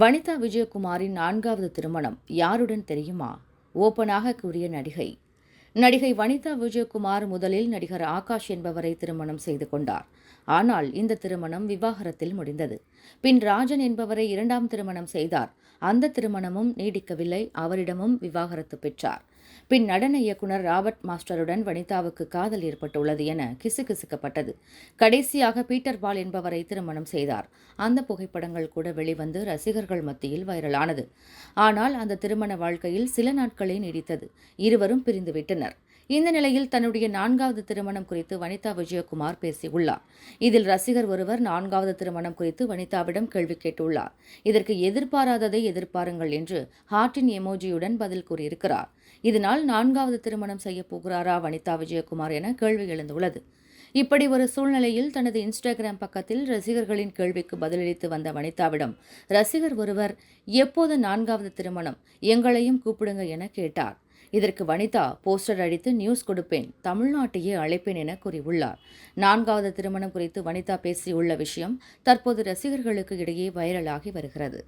வனிதா விஜயகுமாரின் நான்காவது திருமணம் யாருடன் தெரியுமா? ஓப்பனாக கூறிய நடிகை. நடிகை வனிதா விஜயகுமார் முதலில் நடிகர் ஆகாஷ் என்பவரை திருமணம் செய்து கொண்டார். ஆனால் இந்த திருமணம் விவாகரத்தில் முடிந்தது. பின் ராஜன் என்பவரை இரண்டாம் திருமணம் செய்தார். அந்த திருமணமும் நீடிக்கவில்லை. அவரிடமும் விவாகரத்து பெற்றார். பின் நடன இயக்குனர் ராபர்ட் மாஸ்டருடன் வனிதாவுக்கு காதல் ஏற்பட்டுள்ளது என கிசுகிசுக்கப்பட்டது. கடைசியாக பீட்டர் பால் என்பவரை திருமணம் செய்தார். அந்த புகைப்படங்கள் கூட வெளிவந்து ரசிகர்கள் மத்தியில் வைரலானது. ஆனால் அந்த திருமண வாழ்க்கையில் சில நாட்களே நீடித்தது. இருவரும் பிரிந்துவிட்டனர். இந்த நிலையில் தன்னுடைய நான்காவது திருமணம் குறித்து வனிதா விஜயகுமார் பேசியுள்ளார். இதில் ரசிகர் ஒருவர் நான்காவது திருமணம் குறித்து வனிதாவிடம் கேள்வி கேட்டுள்ளார். இதற்கு எதிர்பாராததை எதிர்பாருங்கள் என்று ஹார்ட்டின் எமோஜியுடன் பதில் கூறியிருக்கிறார். இதனால் நான்காவது திருமணம் செய்யப் போகிறாரா வனிதா விஜயகுமார் என கேள்வி எழுந்துள்ளது. இப்படி ஒரு சூழ்நிலையில் தனது இன்ஸ்டாகிராம் பக்கத்தில் ரசிகர்களின் கேள்விக்கு பதிலளித்து வந்த வனிதாவிடம் ரசிகர் ஒருவர் எப்போது நான்காவது திருமணம்? எங்களையும் கூப்பிடுங்க என கேட்டார். இதற்கு வனிதா போஸ்டர் அடித்து நியூஸ் கொடுப்பேன் தமிழ்நாட்டையே அழைப்பேன் என கூறியுள்ளார். நான்காவது திருமணம் குறித்து வனிதா பேசியுள்ள விஷயம் தற்போது ரசிகர்களுக்கு இடையே வைரலாகி வருகிறது.